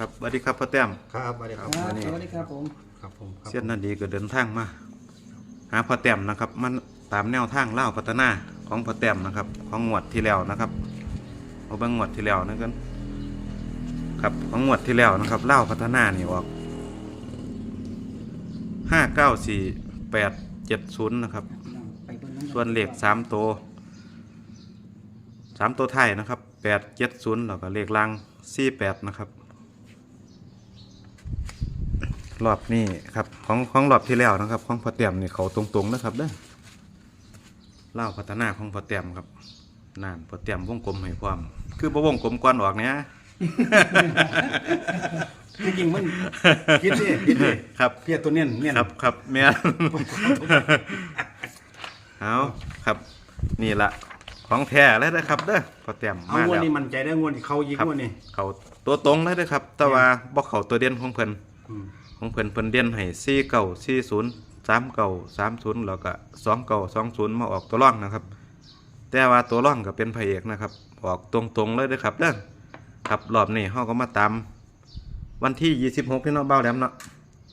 ครับสวัสดีครับพ่อแต้มครับสวัสดีครับครับสวัสดีครับผมครับผมครับเสี้ยนนาดีก็เดินทางมา หาพ่อแต้มนะครับ มันตามแนวทางเล่าวพัฒนาของพ่อแต้มนะครับ ของงวดที่แล้วนะครับเอาเบิ่งงวดที่แล้วนั่นกันครับของงวดที่แล้วนะครับเล่าวพัฒนานี่ออกห้าเก้าสี่แปดเจ็ดศูนย์นะครับ ไปเบิ่งำกัส่วนเลขสามตัวสามตัวไทายนะครับแปดเจ็ดศูนย์แล้วก็เลขล่างสี่แปดนะครับ รอบนี้ครับของของรอบที่แล้วนะครับ ของพอเตียมนี่เขาตรงๆนะครับเด้อเล่าวพัฒนาของพอเตียมครับนั่นพอเตียมวงกลมให้ความ คือบ่วงกลมก่อนออกเนี้ยจริงๆมันคิดดิคิดดิครับเพียตัวเนี้ยเนี่ยครับครับแม่นเอาครับ นี่ละของแท้เลยนะครับเด้อพอเตียมเอามางวดแล้วนี้มันใจได้งวดที่เขายิงครับงวดนี้เขาตัวตรงเลยเด้อครับ แต่ว่าบ่เขาตัวเด่นของเพิ่นอืม ของเพิ่นเพิ่นเด่นให้สี่เก้าสี่ศูนย์สามเก้าสามศูนย์แล้วก็สองเก้าสองศูนย์มาออกตัวร่องนะครับ แต่ว่าตัวร่องก็เป็นพระเอกนะครับ ออกตรงๆเลยเด้อครับเด้อครับรอบนี้เฮาก็มาตามวันที่ 26พี่น้องเบ้าแหลมเนาะ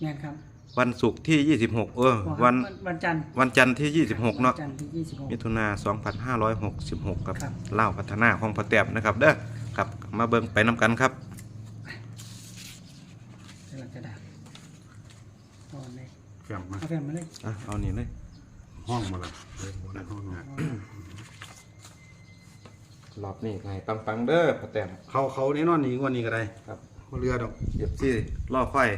งานครับวันศุกร์ที่ 26 เออ บอกครับวันวันจันทร์วันจันทร์ที่ 26 เนาะ วัจันทร์ที่ยี่สิบหก มิถุนา2566 ครับครับ เล่าวพัฒนาของพอแต้มนะครับ เด้อครับ มาเบิ่งไปนํกันครับกำลังจะดับ เอาเลยแฟมมาเอาแฟนมาเลยอะเอานี่เลยห้องมาเลยเลยหัวหน้าห้องงานรอบนี้ให้ปังๆเด้อพอแต้มเขาเขาแน่นอนนี่งวดนี้ก็ได้ครับบ่เรือดอกเก็บซี่ล่อค่อย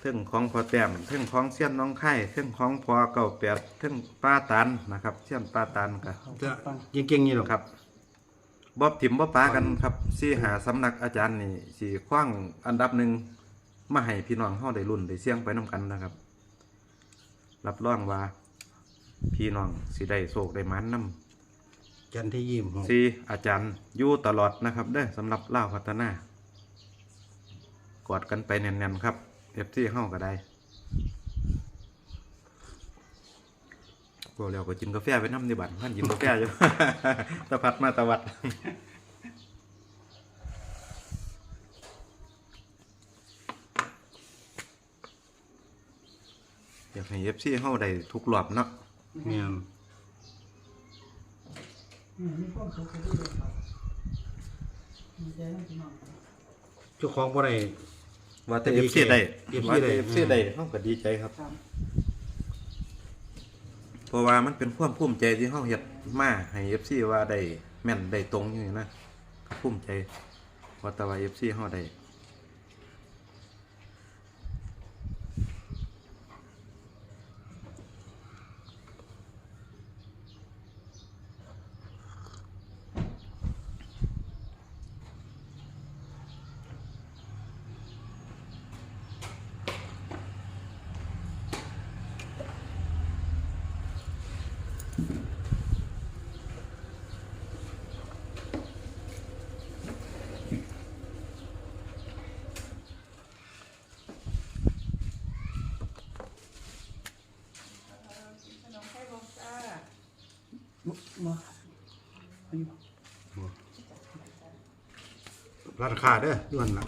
เทึ่งของพอแต้มเทึ่งของเสี้ยนน้องไข่เทึ่งของพอเก่าแปดเทึ่งป้าตันนะครับเสี้ยนป้าตันครับเขาจะฟังเก่งๆนี่หรอกครับบอบถิ่มบอบป้ากันครับซี่หาสำนักอาจารย์นี่สี่คว้างอันดับหนึ่ง มาให้พี่น้องเฮาได้รุ่นได้เสี่ยงไปน้กันนะครับ รับรองว่า พี่น้องสิได้โศกได้หมันนำจันทร์ที่ยี่สิบหกสี่อาจารย์อยู่ตลอดนะครับเด้อสำหรับเล่าวพัฒนากอดกันไปแน่นๆครับเอฟซีเฮาก็ได้บอกแล้วก็กินกาแฟไปน้ำในบัตรพันกินกาแฟอยู่ตะพัดมาตะวัด อยากให้เอฟซีเฮาได้ทุกรอบเนาะแม่นอืมมีความสุขที่ดีครับดีใจนะพี่น้องเจ้าของบ่ได้ ว่าแต่ดีเอฟใจซีได้ FC ว่าแต่ได้ เอฟซีได้เฮาก็ดีใจครับ ครับเพราะว่ามันเป็นความภูมิใจที่เฮาเฮ็ดมาให้ FC ว่าได้แม่นได้ตรงอยู่นะก็ภูมิใจว่าแต่ว่า FC เฮาได้ มาอันนี้บ่ร้านค้าเด้อย้วนละ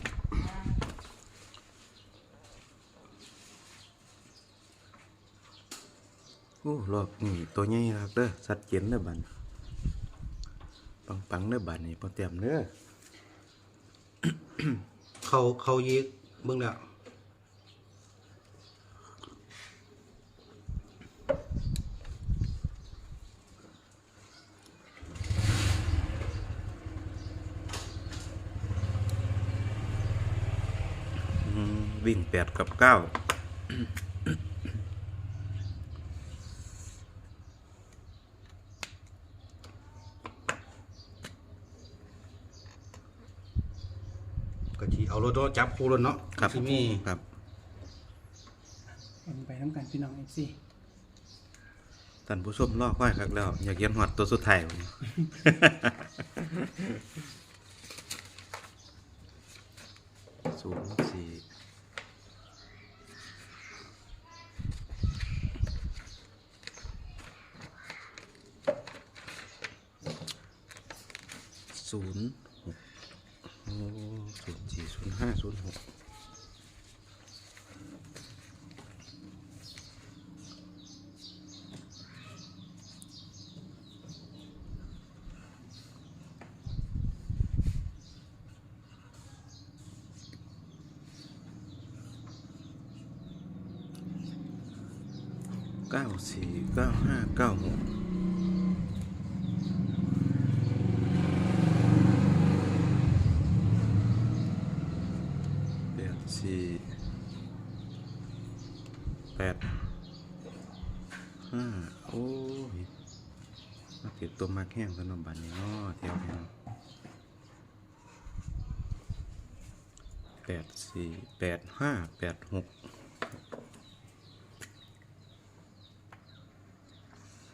โอ้รอบนี้ตัวใหญ่ครับเด้อชัดเจนเด้อบัดปังๆเด้อบัดนี้บ่เตรียมเด้อ เขาเขายิกเบิ่งแล้ว อืม วิ่งแปดกับเก้าก็สิเอารถโดจับคู่รถเนาะครับสิมีครับเป็นไปน้ำกันพี่น้องเอฟซีท่านผู้ชมรอค่อยครับแล้ว อยากเห็นฮอดตัวสุดท้ายพุ่นศูนย์สี่ ศูนย์หกโอ้ศูนย์สี่ศูนย์ห้าศูนย์หกเก้าสี่เก้าห้าเก้าหก แปด สี่แปดห้าโอ้ยมาติดตัวมากแห้งกันนบันนี้เนาะแถวนี้แปดสี่แปดห้าแปดหก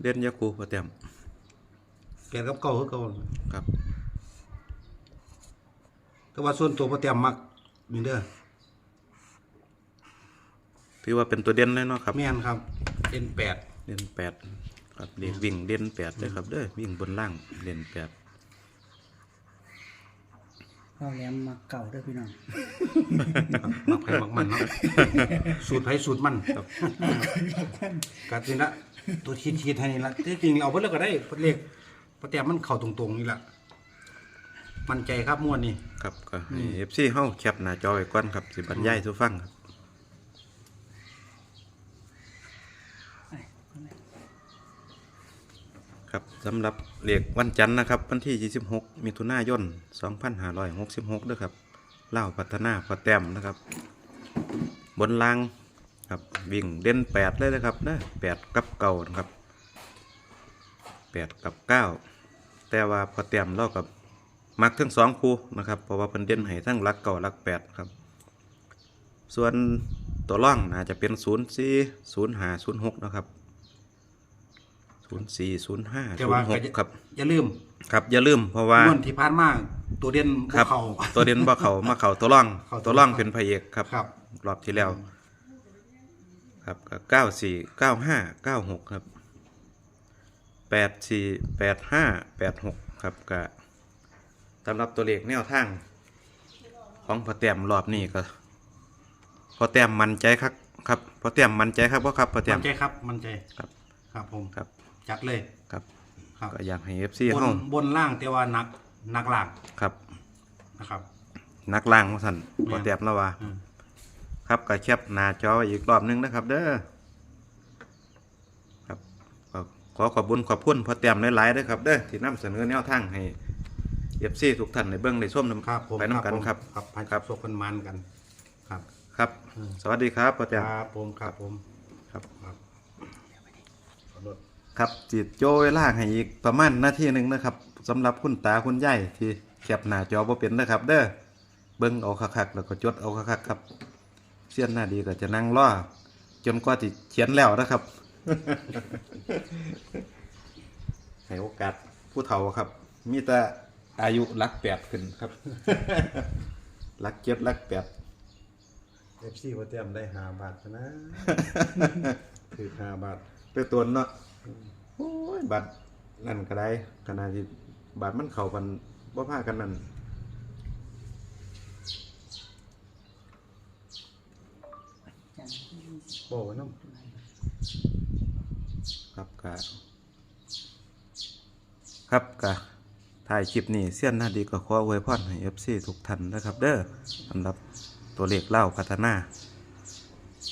เด่นยาคูประเต็มแกกับเก่าคือเก่าครับ แต่ว่าส่วนตัวพอเตรียมมักนี่เด้อ ถือว่าเป็นตัวเด่นเลยเนาะครับ แม่นครับเป็นแปดเด่นแปดครับเด็กวิ่งเด่นแปดเลยครับเด้อวิ่งบนล่างเด่นแปดเอาแหลมมาเก่าเด้วยพี่น้องมักไผมักมันเนาะสูตรไผสูตรมันครับกัดนี่ละตัวคิดคิดให้นี่ละที่จริงเอาเพิ่นแล้วก็ได้เพิ่นเลขพอเตรียมมันเข้าตรงๆนี่ละมั่นใจครับม่วนนี่ครับก็ให้เอฟซีเฮาแคปหน้าจอไว้ก่อนครับสิบรรยายสู่ฟังครับ ไอ้คนไหน ครับสำหรับเลขวันจันทร์นะครับวันที่ 26 มิถุนายน 2566ด้วยครับเล่าพัฒนาพอแต้มนะครับ บนล่างครับวิ่งเด่น 8 เลยนะครับนะ8กับเก่านะครับ 8 กับ 9 แต่ว่าพอแต้มเรากับมักทั้งสองคู่นะครับเพราะว่าเพิ่นเด่นให้ทั้งหลักเก่าหลัก 8 ครับ ส่วนตัวร่องอาจจะเป็น 0 4 0 5 0 6 นะครับ ศูนย์สี่ศูนย์ห้าแต่ศูนว่าย์หก็กจะครับ อย่าลืมครับอย่าลืมเพราะว่าม่วนที่ผ่านมาตัวเด่นคบ่รับเข้าตัวเด่นบ่เขามาเขาตัวร่องเข้าตัวตัวร่องร่องเป็นพระเอกครับ ครับ รอบที่แล้ว ครับก็เก้าสี่เก้าห้าเก้าหกครับแปดสี่แปดห้าแปดหกครับก็สำหรับตัวเลขแนวทาง ของพอแต้มรอบนี้ก็พอแต้มมั่นใจครับ ครับพอแต้มมั่นใจครับว่าครับพอแต้มั่มนใจครับมั่นใจครับ ครับผม ครับ จัดเลย ครับครับ ก็อยากให้เอฟซีบนเฮาบนล่างแต่ว่านักนักล่างครับนะครับ นักล่างว่าสั่นแม่นพอแต้มแล้วว่า อืมครับก็แคปหน้าจอไว้อีกรอบหนึงนะครับ เด้อครับก็ขอขอบคุญขอบคุณพอเตรียมหลายๆเด้อครับเด้อที่นำเสนอแนวทางให้เอฟซีทุกท่านในเบื้องในส้มนำครับผมไปน้ำกันครับ ครับพันครับศพกันมันกัน ครับ ครับ อืม สวัสดีครับพอเตรียม ครับผมครับผม ครับ ครับขอรถ ครับจิตโจเวลาให้อีกประมาณนาทีหนึ่งนะครับสำหรับคุณตาคุณยายที่แคปหน้าจอบ่เป็นนะครับ เด้อเบิ้งเอาคักๆแล้วก็จดเอาคักๆครับเสี้ยนหน้าดีก็จะนั่งรอจนกว่าที่เขียนแล้วนะครับ ให้โอกาสผู้เฒ่าครับ มีแต่อายุหลักแปดขึ้นครับหลักเจ็ดหลักแปดเอฟซีว่าเตรียมได้หาบาทนะ ถือหาบาทเตัวตนเนาะ โอ้ยบัตรนั่นก็ได้ขนาดที่บัตรมันเข้ากันบ่พากันนั่นจังโอ้ยน้ครับกะครับกะถ่ายคลิปนี้เสี้ยนหน้าดีก็ขออวยพรให้ FC ทุกท่านนะครับ เด้อสำหรับตัวเลขเล่าพัฒนา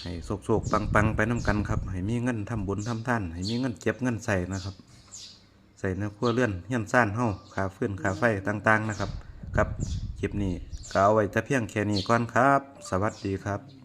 ให้โศกๆปังปังไปน้ำกันครับให้มีเงินทำบุญทำท่านให้มีเงินเก็บเงินใส่นะครับ ใส่ในขั้วเลื่อนเฮียนซ่านเฮาขาเฟื่อนขาไฟต่างๆนะครับ ครับคลิปนี้ก็เอาไว้แต่เพียงแค่นี้ก่อนครับ สวัสดีครับ